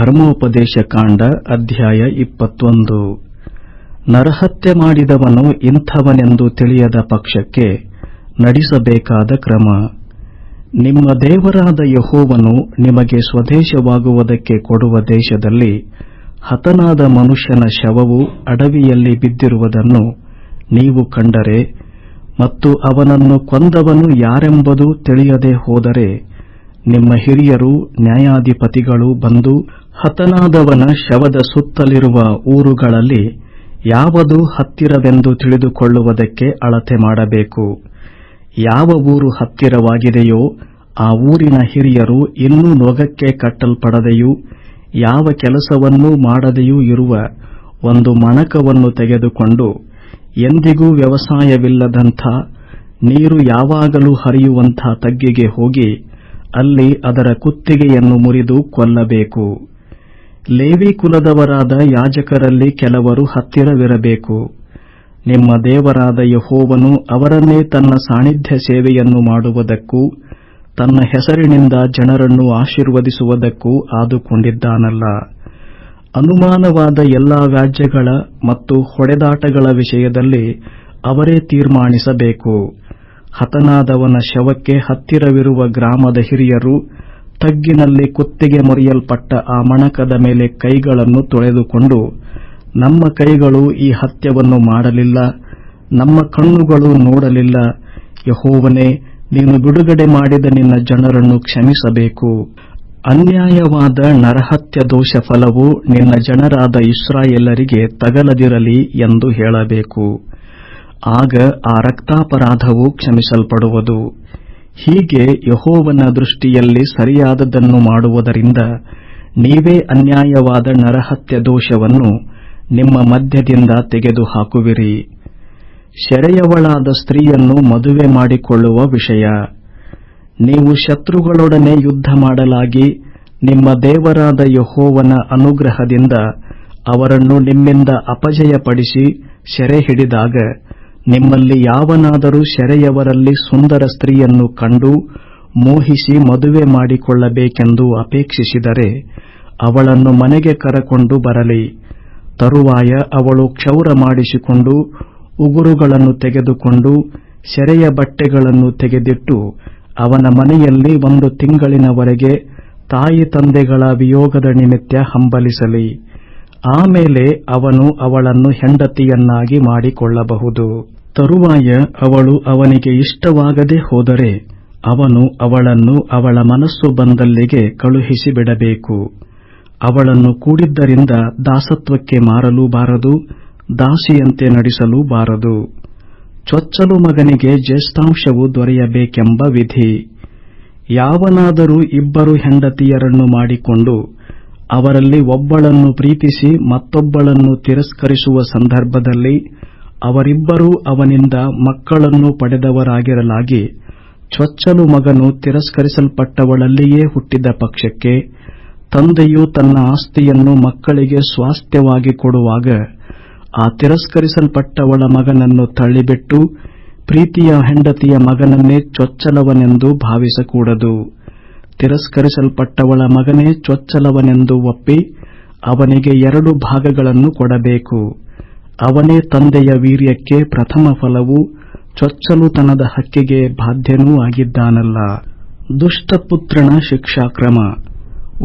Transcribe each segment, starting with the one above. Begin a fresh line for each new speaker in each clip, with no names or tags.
ಧರ್ಮೋಪದೇಶ ಕಾಂಡ ಅಧ್ಯಾಯ ಇಪ್ಪತ್ತೊಂದು. ನರಹತ್ಯೆ ಮಾಡಿದವನು ಇಂಥವನೆಂದು ತಿಳಿಯದ ಪಕ್ಷಕ್ಕೆ ನಡೆಸಬೇಕಾದ ಕ್ರಮ. ನಿಮ್ಮ ದೇವರಾದ ಯಹೋವನು ನಿಮಗೆ ಸ್ವದೇಶವಾಗುವುದಕ್ಕೆ ಕೊಡುವ ದೇಶದಲ್ಲಿ ಹತನಾದ ಮನುಷ್ಯನ ಶವವು ಅಡವಿಯಲ್ಲಿ ಬಿದ್ದಿರುವುದನ್ನು ನೀವು ಕಂಡರೆ ಮತ್ತು ಅವನನ್ನು ಕೊಂದವನು ಯಾರೆಂಬುದು ತಿಳಿಯದೆ ಹೋದರೆ ನಿಮ್ಮ ಹಿರಿಯರು ನ್ಯಾಯಾಧಿಪತಿಗಳು ಬಂದು ಹತನಾದವನ ಶವದ ಸುತ್ತಲಿರುವ ಊರುಗಳಲ್ಲಿ ಯಾವುದು ಹತ್ತಿರವೆಂದು ತಿಳಿದುಕೊಳ್ಳುವುದಕ್ಕೆ ಅಳತೆ ಮಾಡಬೇಕು? ಯಾವ ಊರು ಹತ್ತಿರವಾಗಿದೆಯೋ ಆ ಊರಿನ ಹಿರಿಯರು ಇನ್ನೂ ನೊಗಕ್ಕೆ ಕಟ್ಟಲ್ಪಡದೆಯೂ, ಯಾವ ಕೆಲಸವನ್ನೂ ಮಾಡದೆಯೂ ಇರುವ ಒಂದು ಮಣಕವನ್ನು ತೆಗೆದುಕೊಂಡು, ಎಂದಿಗೂ ವ್ಯವಸಾಯವಿಲ್ಲದಂಥ, ನೀರು ಯಾವಾಗಲೂ ಹರಿಯುವಂಥ ತಗ್ಗಿಗೆ ಹೋಗಿ ಅಲ್ಲಿ ಅದರ ಕುತ್ತಿಗೆಯನ್ನು ಮುರಿದು ಕೊಲ್ಲಬೇಕು. ಲೇವಿ ಕುಲದವರಾದ ಯಾಜಕರಲ್ಲಿ ಕೆಲವರು ಹತ್ತಿರವಿರಬೇಕು. ನಿಮ್ಮ ದೇವರಾದ ಯಹೋವನು ಅವರನ್ನೇ ತನ್ನ ಸಾನ್ನಿಧ್ಯ ಸೇವೆಯನ್ನು ಮಾಡುವುದಕ್ಕೂ, ತನ್ನ ಹೆಸರಿನಿಂದ ಜನರನ್ನು ಆಶೀರ್ವದಿಸುವುದಕ್ಕೂ ಆದುಕೊಂಡಿದ್ದಾನಲ್ಲ. ಅನುಮಾನವಾದ ಎಲ್ಲಾ ವ್ಯಾಜ್ಯಗಳ ಮತ್ತು ಹೊಡೆದಾಟಗಳ ವಿಷಯದಲ್ಲಿ ಅವರೇ ತೀರ್ಮಾನಿಸಬೇಕು. ಹತನಾದವನ ಶವಕ್ಕೆ ಹತ್ತಿರವಿರುವ ಗ್ರಾಮದ ಹಿರಿಯರು ತಗ್ಗಿನಲ್ಲಿ ಕುತ್ತಿಗೆ ಮುರಿಯಲ್ಪಟ್ಟ ಆ ಮಣಕದ ಮೇಲೆ ಕೈಗಳನ್ನು ತೊಳೆದುಕೊಂಡು, ನಮ್ಮ ಕೈಗಳು ಈ ಹತ್ಯವನ್ನು ಮಾಡಲಿಲ್ಲ, ನಮ್ಮ ಕಣ್ಣುಗಳು ನೋಡಲಿಲ್ಲ, ಯಹೋವನೇ, ನೀನು ಬಿಡುಗಡೆ ಮಾಡಿದ ನಿನ್ನ ಜನರನ್ನು ಕ್ಷಮಿಸಬೇಕು. ಅನ್ಯಾಯವಾದ ನರಹತ್ಯ ದೋಷ ಫಲವು ನಿನ್ನ ಜನರಾದ ಇಸ್ರಾಯೇಲರಿಗೆ ತಗಲದಿರಲಿ ಎಂದು ಹೇಳಬೇಕು. ಆಗ ಆ ರಕ್ತಾಪರಾಧವು ಕ್ಷಮಿಸಲ್ಪಡುವುದು. ಹೀಗೆ ಯಹೋವನ ದೃಷ್ಟಿಯಲ್ಲಿ ಸರಿಯಾದದನ್ನು ಮಾಡುವುದರಿಂದ ನೀವೇ ಅನ್ಯಾಯವಾದ ನರಹತ್ಯ ದೋಷವನ್ನು ನಿಮ್ಮ ಮಧ್ಯದಿಂದ ತೆಗೆದುಹಾಕುವಿರಿ. ಶೆರೆಯವಳಾದ ಸ್ತ್ರೀಯನ್ನು ಮದುವೆ ಮಾಡಿಕೊಳ್ಳುವ ವಿಷಯ. ನೀವು ಶತ್ರುಗಳೊಡನೆ ಯುದ್ಧ ಮಾಡಲಾಗಿ ನಿಮ್ಮ ದೇವರಾದ ಯಹೋವನ ಅನುಗ್ರಹದಿಂದ ಅವರನ್ನು ನಿಮ್ಮಿಂದ ಅಪಜಯಪಡಿಸಿ ಸೆರೆ ಹಿಡಿದಾಗ ನಿಮ್ಮಲ್ಲಿ ಯಾವನಾದರೂ ಸೆರೆಯವರಲ್ಲಿ ಸುಂದರ ಸ್ತ್ರೀಯನ್ನು ಕಂಡು ಮೋಹಿಸಿ ಮದುವೆ ಮಾಡಿಕೊಳ್ಳಬೇಕೆಂದು ಅಪೇಕ್ಷಿಸಿದರೆ ಅವಳನ್ನು ಮನೆಗೆ ಕರಕೊಂಡು ಬರಲಿ. ತರುವಾಯ ಅವಳು ಕ್ಷೌರ ಮಾಡಿಸಿಕೊಂಡು ಉಗುರುಗಳನ್ನು ತೆಗೆದುಕೊಂಡು ಸೆರೆಯ ಬಟ್ಟೆಗಳನ್ನು ತೆಗೆದಿಟ್ಟು ಅವನ ಮನೆಯಲ್ಲಿ ಒಂದು ತಿಂಗಳಿನವರೆಗೆ ತಾಯಿ ತಂದೆಗಳ ವಿಯೋಗದ ನಿಮಿತ್ತ ಹಂಬಲಿಸಲಿ. ಆಮೇಲೆ ಅವನು ಅವಳನ್ನು ಹೆಂಡತಿಯನ್ನಾಗಿ ಮಾಡಿಕೊಳ್ಳಬಹುದು. ತರುವಾಯ ಅವಳು ಅವನಿಗೆ ಇಷ್ಟವಾಗದೆ ಹೋದರೆ ಅವನು ಅವಳನ್ನು ಅವಳ ಮನಸ್ಸು ಬಂದಲ್ಲಿಗೆ ಕಳುಹಿಸಿ ಬಿಡಬೇಕು ಅವಳನ್ನು ಕೂಡಿದ್ದರಿಂದ ದಾಸತ್ವಕ್ಕೆ ಮಾರಲೂ ಬಾರದು ದಾಸಿಯಂತೆ ನಡೆಸಲೂ ಬಾರದು ಚೊಚ್ಚಲು ಮಗನಿಗೆ ಜ್ಯೇಷ್ಠಾಂಶವು ದೊರೆಯಬೇಕೆಂಬ ವಿಧಿ. ಯಾವನಾದರೂ ಇಬ್ಬರು ಹೆಂಡತಿಯರನ್ನು ಮಾಡಿಕೊಂಡು ಅವರಲ್ಲಿ ಒಬ್ಬಳನ್ನು ಪ್ರೀತಿಸಿ ಮತ್ತೊಬ್ಬಳನ್ನು ತಿರಸ್ಕರಿಸುವ ಸಂದರ್ಭದಲ್ಲಿ ಅವರಿಬ್ಬರೂ ಅವನಿಂದ ಮಕ್ಕಳನ್ನು ಪಡೆದವರಾಗಿರಲಾಗಿ, ಚೊಚ್ಚಲು ಮಗನು ತಿರಸ್ಕರಿಸಲ್ಪಟ್ಟವಳಲ್ಲಿಯೇ ಹುಟ್ಟಿದ ಪಕ್ಷಕ್ಕೆ, ತಂದೆಯು ತನ್ನ ಆಸ್ತಿಯನ್ನು ಮಕ್ಕಳಿಗೆ ಸ್ವಾಸ್ಥ್ಯವಾಗಿ ಕೊಡುವಾಗ, ಆ ತಿರಸ್ಕರಿಸಲ್ಪಟ್ಟವಳ ಮಗನನ್ನು ತಳ್ಳಿಬಿಟ್ಟು, ಪ್ರೀತಿಯ ಹೆಂಡತಿಯ ಮಗನನ್ನೇ ಚೊಚ್ಚಲವನೆಂದು ಭಾವಿಸಕೂಡದು. ತಿರಸ್ಕರಿಸಲ್ಪಟ್ಟವಳ ಮಗನೇ ಚೊಚ್ಚಲವನೆಂದು ಒಪ್ಪಿ, ಅವನಿಗೆ ಎರಡು ಭಾಗಗಳನ್ನು ಕೊಡಬೇಕು. ಅವನೇ ತಂದೆಯ ವೀರ್ಯಕ್ಕೆ ಪ್ರಥಮ ಫಲವು ಚೊಚ್ಚಲುತನದ ಹಕ್ಕಿಗೆ ಬಾಧ್ಯನೂ ಆಗಿದ್ದಾನಲ್ಲ. ದುಷ್ಟಪುತ್ರನ ಶಿಕ್ಷಾಕ್ರಮ.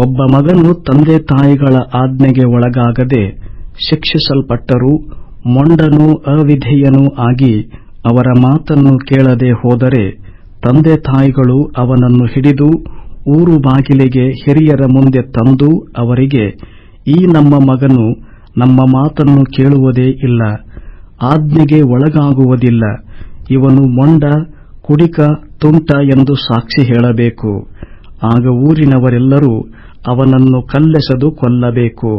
ಒಬ್ಬ ಮಗನು ತಂದೆ ತಾಯಿಗಳ ಆಜ್ಞೆಗೆ ಒಳಗಾಗದೆ ಶಿಕ್ಷಿಸಲ್ಪಟ್ಟರೂ ಮೊಂಡನೂ ಅವಿಧೇಯನೂ ಆಗಿ ಅವರ ಮಾತನ್ನು ಕೇಳದೆ ಹೋದರೆ ತಂದೆ ತಾಯಿಗಳು ಅವನನ್ನು ಹಿಡಿದು ಊರು ಬಾಗಿಲಿಗೆ ಹಿರಿಯರ ಮುಂದೆ ತಂದು ಅವರಿಗೆ ಈ ನಮ್ಮ ಮಗನು ನಮ್ಮ ಮಾತನ್ನು ಕೇಳುವುದೇ ಇಲ್ಲ, ಆಜ್ಞೆಗೆ ಒಳಗಾಗುವುದಿಲ್ಲ. ಇವನು ಮೊಂಡ, ಕುಡಿಕ, ತುಂಟ ಎಂದು ಸಾಕ್ಷಿ ಹೇಳಬೇಕು. ಆಗ ಊರಿನವರೆಲ್ಲರೂ ಅವನನ್ನು ಕಲ್ಲೆಸೆದು ಕೊಲ್ಲಬೇಕು.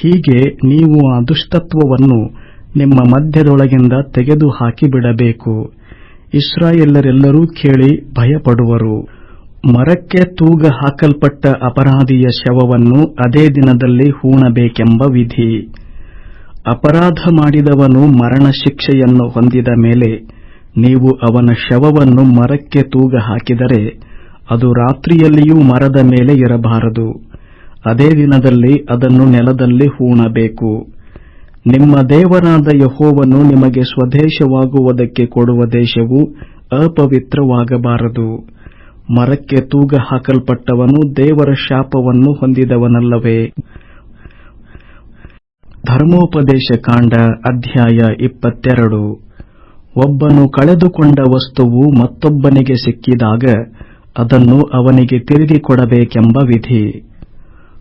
ಹೀಗೆ ನೀವು ಆ ದುಷ್ಟತ್ವವನ್ನು ನಿಮ್ಮ ಮಧ್ಯದೊಳಗಿಂದ ತೆಗೆದು ಹಾಕಿಬಿಡಬೇಕು ಇಸ್ರಾಯೇಲರೆಲ್ಲರೂ ಕೇಳಿ ಭಯಪಡುವರು. ಮರಕ್ಕೆ ತೂಗ ಹಾಕಲ್ಪಟ್ಟ ಅಪರಾಧಿಯ ಶವವನ್ನು ಅದೇ ದಿನದಲ್ಲಿ ಹೂಣಬೇಕೆಂಬ ವಿಧಿ. ಅಪರಾಧ ಮಾಡಿದವನು ಮರಣ ಶಿಕ್ಷೆಯನ್ನು ಹೊಂದಿದ ಮೇಲೆ ನೀವು ಅವನ ಶವವನ್ನು ಮರಕ್ಕೆ ತೂಗ ಹಾಕಿದರೆ ಅದು ರಾತ್ರಿಯಲ್ಲಿಯೂ ಮರದ ಮೇಲೆ ಇರಬಾರದು. ಅದೇ ದಿನದಲ್ಲಿ ಅದನ್ನು ನೆಲದಲ್ಲಿ ಹೂಣಬೇಕು. ನಿಮ್ಮ ದೇವರಾದ ಯಹೋವನ್ನು ನಿಮಗೆ ಸ್ವದೇಶವಾಗುವುದಕ್ಕೆ ಕೊಡುವ ದೇಶವು ಅಪವಿತ್ರವಾಗಬಾರದು. ಮರಕ್ಕೆ ತೂಗ ಹಾಕಲ್ಪಟ್ಟವನು ದೇವರ ಶಾಪವನ್ನು ಹೊಂದಿದವನಲ್ಲವೇ? ಧರ್ಮೋಪದೇಶ ಕಾಂಡ ಅಧ್ಯಾಯ ಇಪ್ಪತ್ತೆರಡು. ಒಬ್ಬನು ಕಳೆದುಕೊಂಡ ವಸ್ತುವು ಮತ್ತೊಬ್ಬನಿಗೆ ಸಿಕ್ಕಿದಾಗ ಅದನ್ನು ಅವನಿಗೆ ತಿರುಗಿ ಕೊಡಬೇಕೆಂಬ ವಿಧಿ.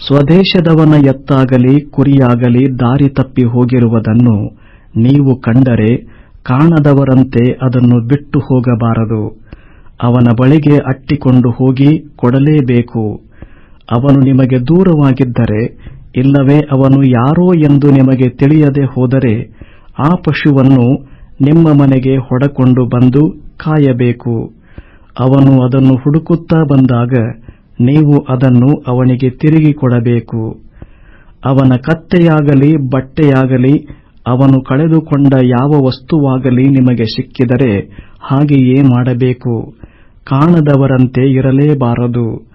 ಸ್ವದೇಶದವನ ಎತ್ತಾಗಲಿ ಕುರಿಯಾಗಲಿ ದಾರಿ ತಪ್ಪಿ ಹೋಗಿರುವುದನ್ನು ನೀವು ಕಂಡರೆ ಕಾಣದವರಂತೆ ಅದನ್ನು ಬಿಟ್ಟು ಹೋಗಬಾರದು. ಅವನ ಬಳಿಗೆ ಅಟ್ಟಿಕೊಂಡು ಹೋಗಿ ಕೊಡಲೇಬೇಕು. ಅವನು ನಿಮಗೆ ದೂರವಾಗಿದ್ದರೆ, ಇಲ್ಲವೇ ಅವನು ಯಾರೋ ಎಂದು ನಿಮಗೆ ತಿಳಿಯದೆ ಹೋದರೆ, ಆ ಪಶುವನ್ನು ನಿಮ್ಮ ಮನೆಗೆ ಹೊಡಕೊಂಡು ಬಂದು ಕಾಯಬೇಕು. ಅವನು ಅದನ್ನು ಹುಡುಕುತ್ತಾ ಬಂದಾಗ ನೀವು ಅದನ್ನು ಅವನಿಗೆ ತಿರುಗಿ ಕೊಡಬೇಕು. ಅವನ ಕತ್ತೆಯಾಗಲಿ, ಬಟ್ಟೆಯಾಗಲಿ, ಅವನು ಕಳೆದುಕೊಂಡ ಯಾವ ವಸ್ತುವಾಗಲಿ ನಿಮಗೆ ಸಿಕ್ಕಿದರೆ ಹಾಗೆಯೇ ಮಾಡಬೇಕು. ಕಾಣದವರಂತೆ ಇರಲೇಬಾರದು.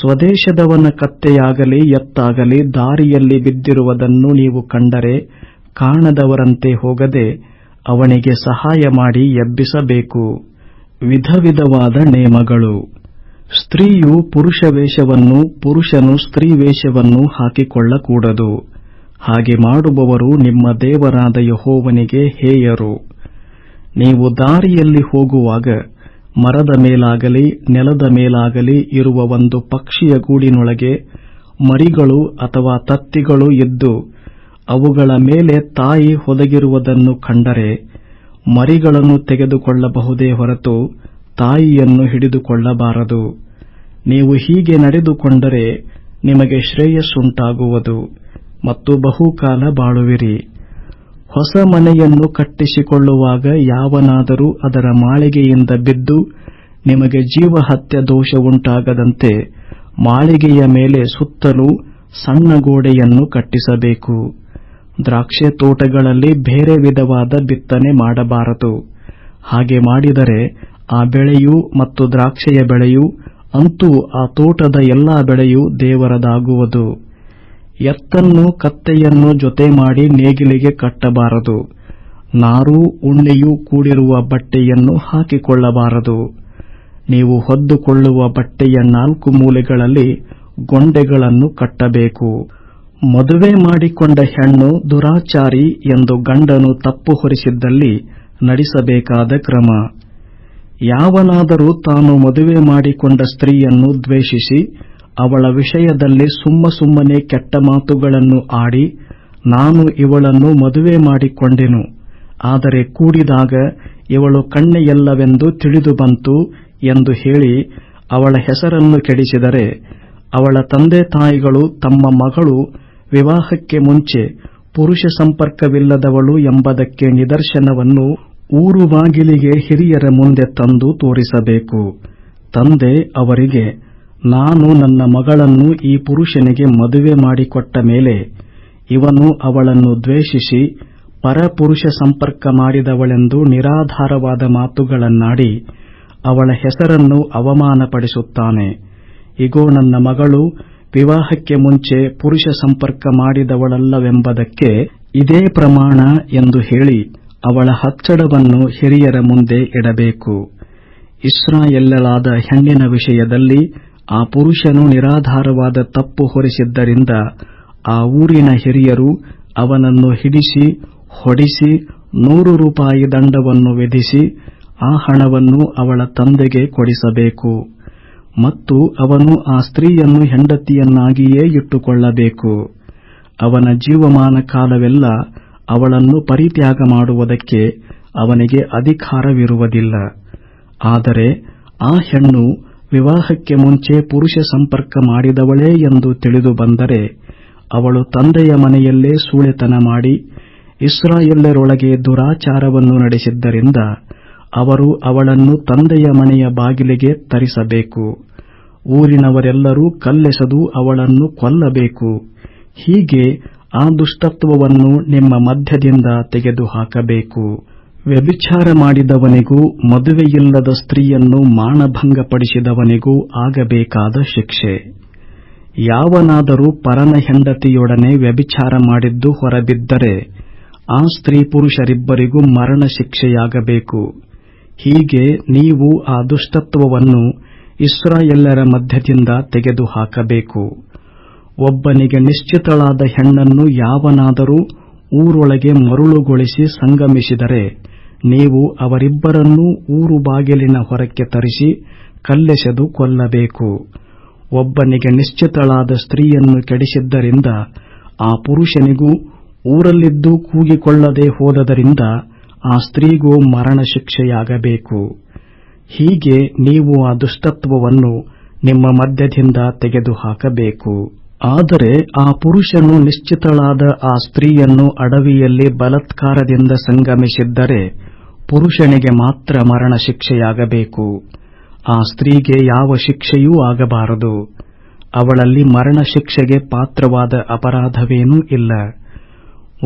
ಸ್ವದೇಶದವನ ಕತ್ತೆಯಾಗಲಿ ಎತ್ತಾಗಲಿ ದಾರಿಯಲ್ಲಿ ಬಿದ್ದಿರುವುದನ್ನು ನೀವು ಕಂಡರೆ ಕಾಣದವರಂತೆ ಹೋಗದೆ ಅವನಿಗೆ ಸಹಾಯ ಮಾಡಿ ಎಬ್ಬಿಸಬೇಕು. ವಿಧ ವಿಧವಾದ ನೇಮಗಳು. ಸ್ತ್ರೀಯು ಪುರುಷ ವೇಷವನ್ನು, ಪುರುಷನು ಸ್ತ್ರೀ ವೇಷವನ್ನು ಹಾಕಿಕೊಳ್ಳಕೂಡದು. ಹಾಗೆ ಮಾಡುವವರು ನಿಮ್ಮ ದೇವರಾದ ಯಹೋವನಿಗೆ ಹೇಯರು. ನೀವು ದಾರಿಯಲ್ಲಿ ಹೋಗುವಾಗ ಮರದ ಮೇಲಾಗಲಿ, ನೆಲದ ಮೇಲಾಗಲಿ ಇರುವ ಒಂದು ಪಕ್ಷಿಯ ಗೂಡಿನೊಳಗೆ ಮರಿಗಳು ಅಥವಾ ತತ್ತಿಗಳು ಇದ್ದು, ಅವುಗಳ ಮೇಲೆ ತಾಯಿ ಹೊದಗಿರುವುದನ್ನು ಕಂಡರೆ ಮರಿಗಳನ್ನು ತೆಗೆದುಕೊಳ್ಳಬಹುದೇ ಹೊರತು ತಾಯಿಯನ್ನು ಹಿಡಿದುಕೊಳ್ಳಬಾರದು. ನೀವು ಹೀಗೆ ನಡೆದುಕೊಂಡರೆ ನಿಮಗೆ ಶ್ರೇಯಸ್ಸುಂಟಾಗುವುದು ಮತ್ತು ಬಹುಕಾಲ ಬಾಳುವಿರಿ. ಹೊಸ ಮನೆಯನ್ನು ಕಟ್ಟಿಸಿಕೊಳ್ಳುವಾಗ ಯಾವನಾದರೂ ಅದರ ಮಾಳಿಗೆಯಿಂದ ಬಿದ್ದು ನಿಮಗೆ ಜೀವಹತ್ಯ ದೋಷವುಂಟಾಗದಂತೆ ಮಾಳಿಗೆಯ ಮೇಲೆ ಸುತ್ತಲೂ ಸಣ್ಣ ಗೋಡೆಯನ್ನು ಕಟ್ಟಿಸಬೇಕು. ದ್ರಾಕ್ಷೆ ತೋಟಗಳಲ್ಲಿ ಬೇರೆ ವಿಧವಾದ ಬಿತ್ತನೆ ಮಾಡಬಾರದು. ಹಾಗೆ ಮಾಡಿದರೆ ಆ ಬೆಳೆಯು ಮತ್ತು ದ್ರಾಕ್ಷೆಯ ಬೆಳೆಯು ಅಂತೂ ಆ ತೋಟದ ಎಲ್ಲಾ ಬೆಳೆಯು ದೇವರದಾಗುವುದು. ಎತ್ತನ್ನು ಕತ್ತೆಯನ್ನು ಜೊತೆ ಮಾಡಿ ನೇಗಿಲಿಗೆ ಕಟ್ಟಬಾರದು. ನಾರೂ ಉಣ್ಣೆಯೂ ಕೂಡಿರುವ ಬಟ್ಟೆಯನ್ನು ಹಾಕಿಕೊಳ್ಳಬಾರದು. ನೀವು ಹೊದ್ದುಕೊಳ್ಳುವ ಬಟ್ಟೆಯ ನಾಲ್ಕು ಮೂಲೆಗಳಲ್ಲಿ ಗೊಂಡೆಗಳನ್ನು ಕಟ್ಟಬೇಕು. ಮದುವೆ ಮಾಡಿಕೊಂಡ ಹೆಣ್ಣು ದುರಾಚಾರಿ ಎಂದು ಗಂಡನು ತಪ್ಪು ಹೊರಿಸಿದ್ದಲ್ಲಿ ನಡೆಸಬೇಕಾದ ಕ್ರಮ. ಯಾವನಾದರೂ ತಾನು ಮದುವೆ ಮಾಡಿಕೊಂಡ ಸ್ತ್ರೀಯನ್ನು ದ್ವೇಷಿಸಿ ಅವಳ ವಿಷಯದಲ್ಲಿ ಸುಮ್ಮ ಸುಮ್ಮನೆ ಕೆಟ್ಟ ಮಾತುಗಳನ್ನು ಆಡಿ, ನಾನು ಇವಳನ್ನು ಮದುವೆ ಮಾಡಿಕೊಂಡೆನು. ಆದರೆ ಕೂಡಿದಾಗ ಇವಳು ಕಣ್ಣೆಯಲ್ಲವೆಂದು ತಿಳಿದು ಬಂತು ಎಂದು ಹೇಳಿ ಅವಳ ಹೆಸರನ್ನು ಕೆಡಿಸಿದರೆ, ಅವಳ ತಂದೆ ತಾಯಿಗಳು ತಮ್ಮ ಮಗಳು ವಿವಾಹಕ್ಕೆ ಮುಂಚೆ ಪುರುಷ ಸಂಪರ್ಕವಿಲ್ಲದವಳು ಎಂಬುದಕ್ಕೆ ನಿದರ್ಶನವನ್ನು ಊರು ಬಾಗಿಲಿಗೆ ಹಿರಿಯರ ಮುಂದೆ ತಂದು ತೋರಿಸಬೇಕು. ತಂದೆ ಅವರಿಗೆ ನಾನು ನನ್ನ ಮಗಳನ್ನು ಈ ಪುರುಷನಿಗೆ ಮದುವೆ ಮಾಡಿಕೊಟ್ಟ ಮೇಲೆ ಇವನು ಅವಳನ್ನು ದ್ವೇಷಿಸಿ ಪರಪುರುಷ ಸಂಪರ್ಕ ಮಾಡಿದವಳೆಂದು ನಿರಾಧಾರವಾದ ಮಾತುಗಳನ್ನಾಡಿ ಅವಳ ಹೆಸರನ್ನು ಅವಮಾನಪಡಿಸುತ್ತಾನೆ. ಇಗೋ, ನನ್ನ ಮಗಳು ವಿವಾಹಕ್ಕೆ ಮುಂಚೆ ಪುರುಷ ಸಂಪರ್ಕ ಮಾಡಿದವಳಲ್ಲವೆಂಬುದಕ್ಕೆ ಇದೇ ಪ್ರಮಾಣ ಎಂದು ಹೇಳಿ ಅವಳ ಹಚ್ಚಡವನ್ನು ಹಿರಿಯರ ಮುಂದೆ ಇಡಬೇಕು. ಇಸ್ರಾಯೇಲಳಾದ ಹೆಣ್ಣಿನ ವಿಷಯದಲ್ಲಿ ಆ ಪುರುಷನು ನಿರಾಧಾರವಾದ ತಪ್ಪು ಹೊರಿಸಿದ್ದರಿಂದ ಆ ಊರಿನ ಹಿರಿಯರು ಅವನನ್ನು ಹಿಡಿಸಿ, ಹೊಡಿಸಿ, ನೂರು ರೂಪಾಯಿ ದಂಡವನ್ನು ವಿಧಿಸಿ, ಆ ಹಣವನ್ನು ಅವಳ ತಂದೆಗೆ ಕೊಡಿಸಬೇಕು. ಮತ್ತು ಅವನು ಆ ಸ್ತ್ರೀಯನ್ನು ಹೆಂಡತಿಯನ್ನಾಗಿಯೇ ಇಟ್ಟುಕೊಳ್ಳಬೇಕು. ಅವನ ಜೀವಮಾನ ಕಾಲವೆಲ್ಲ ಅವಳನ್ನು ಪರಿತ್ಯಾಗ ಮಾಡುವುದಕ್ಕೆ ಅವನಿಗೆ ಅಧಿಕಾರವಿರುವುದಿಲ್ಲ. ಆದರೆ ಆ ಹೆಣ್ಣು ವಿವಾಹಕ್ಕೆ ಮುಂಚೆ ಪುರುಷ ಸಂಪರ್ಕ ಮಾಡಿದವಳೇ ಎಂದು ತಿಳಿದು ಬಂದರೆ ಅವಳು ತಂದೆಯ ಮನೆಯಲ್ಲೇ ಸೂಳೆತನ ಮಾಡಿ ಇಸ್ರಾಯೇಲರೊಳಗೆ ದುರಾಚಾರವನ್ನು ನಡೆಸಿದ್ದರಿಂದ ಅವರು ಅವಳನ್ನು ತಂದೆಯ ಮನೆಯ ಬಾಗಿಲಿಗೆ ತರಿಸಬೇಕು. ಊರಿನವರೆಲ್ಲರೂ ಕಲ್ಲೆಸೆದು ಅವಳನ್ನು ಕೊಲ್ಲಬೇಕು. ಹೀಗೆ ಆ ದುಷ್ಟತ್ವವನ್ನು ನಿಮ್ಮ ಮಧ್ಯದಿಂದ ತೆಗೆದುಹಾಕಬೇಕು. ವ್ಯಭಿಚಾರ ಮಾಡಿದವನಿಗೂ, ಮದುವೆಯಿಲ್ಲದ ಸ್ತ್ರೀಯನ್ನು ಮಾನಭಂಗಪಡಿಸಿದವನಿಗೂ ಆಗಬೇಕಾದ ಶಿಕ್ಷೆ. ಯಾವನಾದರೂ ಪರನ ಹೆಂಡತಿಯೊಡನೆ ವ್ಯಭಿಚಾರ ಮಾಡಿದ್ದು ಹೊರಬಿದ್ದರೆ, ಆ ಸ್ತ್ರೀ ಪುರುಷರಿಬ್ಬರಿಗೂ ಮರಣ ಶಿಕ್ಷೆಯಾಗಬೇಕು. ಹೀಗೆ ನೀವು ಆ ದುಷ್ಟತ್ವವನ್ನು ಇಸ್ರಾಯೇಲರ ಮಧ್ಯದಿಂದ ತೆಗೆದುಹಾಕಬೇಕು. ಒಬ್ಬನಿಗೆ ನಿಶ್ಚಿತಳಾದ ಹೆಣ್ಣನ್ನು ಯಾವನಾದರೂ ಊರೊಳಗೆ ಮರುಳುಗೊಳಿಸಿ ಸಂಗಮಿಸಿದರೆ ನೀವು ಅವರಿಬ್ಬರನ್ನೂ ಊರು ಬಾಗಿಲಿನ ಹೊರಕ್ಕೆ ತರಿಸಿ ಕಲ್ಲೆಸೆದು ಕೊಲ್ಲಬೇಕು. ಒಬ್ಬನಿಗೆ ನಿಶ್ಚಿತಳಾದ ಸ್ತ್ರೀಯನ್ನು ಕೆಡಿಸಿದ್ದರಿಂದ ಆ ಪುರುಷನಿಗೂ ಊರಲ್ಲಿದ್ದು ಕೂಗಿಕೊಳ್ಳದೆ ಹೋದದರಿಂದ ಆ ಸ್ತ್ರೀಗೂ ಮರಣ ಶಿಕ್ಷೆಯಾಗಬೇಕು ಹೀಗೆ ನೀವು ಆ ದುಷ್ಟತ್ವವನ್ನು ನಿಮ್ಮ ಮಧ್ಯದಿಂದ ತೆಗೆದುಹಾಕಬೇಕು. ಆದರೆ ಆ ಪುರುಷನು ನಿಶ್ಚಿತಳಾದ ಆ ಸ್ತ್ರೀಯನ್ನು ಅಡವಿಯಲ್ಲಿ ಬಲತ್ಕಾರದಿಂದ ಸಂಗಮಿಸಿದ್ದರೆ ಪುರುಷನಿಗೆ ಮಾತ್ರ ಮರಣ ಶಿಕ್ಷೆಯಾಗಬೇಕು. ಆ ಸ್ತ್ರೀಗೆ ಯಾವ ಶಿಕ್ಷೆಯೂ ಆಗಬಾರದು. ಅವಳಲ್ಲಿ ಮರಣ ಶಿಕ್ಷೆಗೆ ಪಾತ್ರವಾದ ಅಪರಾಧವೇನೂ ಇಲ್ಲ.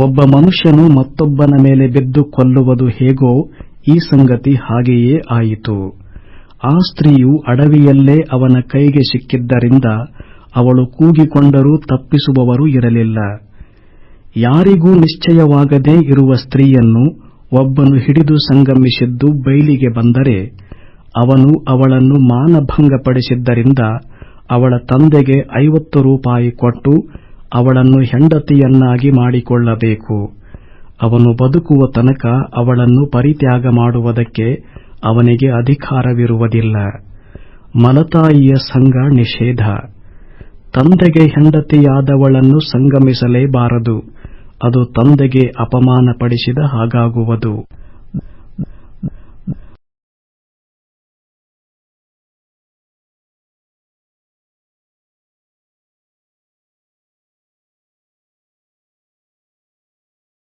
ಒಬ್ಬ ಮನುಷ್ಯನು ಮತ್ತೊಬ್ಬನ ಮೇಲೆ ಬಿದ್ದು ಕೊಲ್ಲುವುದು ಹೇಗೋ ಈ ಸಂಗತಿ ಹಾಗೆಯೇ ಆಯಿತು. ಆ ಸ್ತ್ರೀಯು ಅಡವಿಯಲ್ಲೇ ಅವನ ಕೈಗೆ ಸಿಕ್ಕಿದ್ದರಿಂದ ಅವಳು ಕೂಗಿಕೊಂಡರೂ ತಪ್ಪಿಸುವವರು ಇರಲಿಲ್ಲ. ಯಾರಿಗೂ ನಿಶ್ಚಯವಾಗದೇ ಇರುವ ಸ್ತ್ರೀಯನ್ನು ಒಬ್ಬನು ಹಿಡಿದು ಸಂಗಮಿಸಿದ್ದು ಬೈಲಿಗೆ ಬಂದರೆ ಅವನು ಅವಳನ್ನು ಮಾನಭಂಗಪಡಿಸಿದ್ದರಿಂದ ಅವಳ ತಂದೆಗೆ ಐವತ್ತು ರೂಪಾಯಿ ಕೊಟ್ಟು ಅವಳನ್ನು ಹೆಂಡತಿಯನ್ನಾಗಿ ಮಾಡಿಕೊಳ್ಳಬೇಕು. ಅವನು ಬದುಕುವ ತನಕ ಅವಳನ್ನು ಪರಿತ್ಯಾಗ ಮಾಡುವುದಕ್ಕೆ ಅವನಿಗೆ ಅಧಿಕಾರವಿರುವುದಿಲ್ಲ. ಮಲತಾಯಿಯ ಸಂಘ ನಿಷೇಧ. ತಂದೆಗೆ ಹೆಂಡತಿಯಾದವಳನ್ನು ಸಂಗಮಿಸಲೇಬಾರದು. ಅದು ತಂದೆಗೆ ಅಪಮಾನಪಡಿಸಿದ ಹಾಗಾಗುವುದು.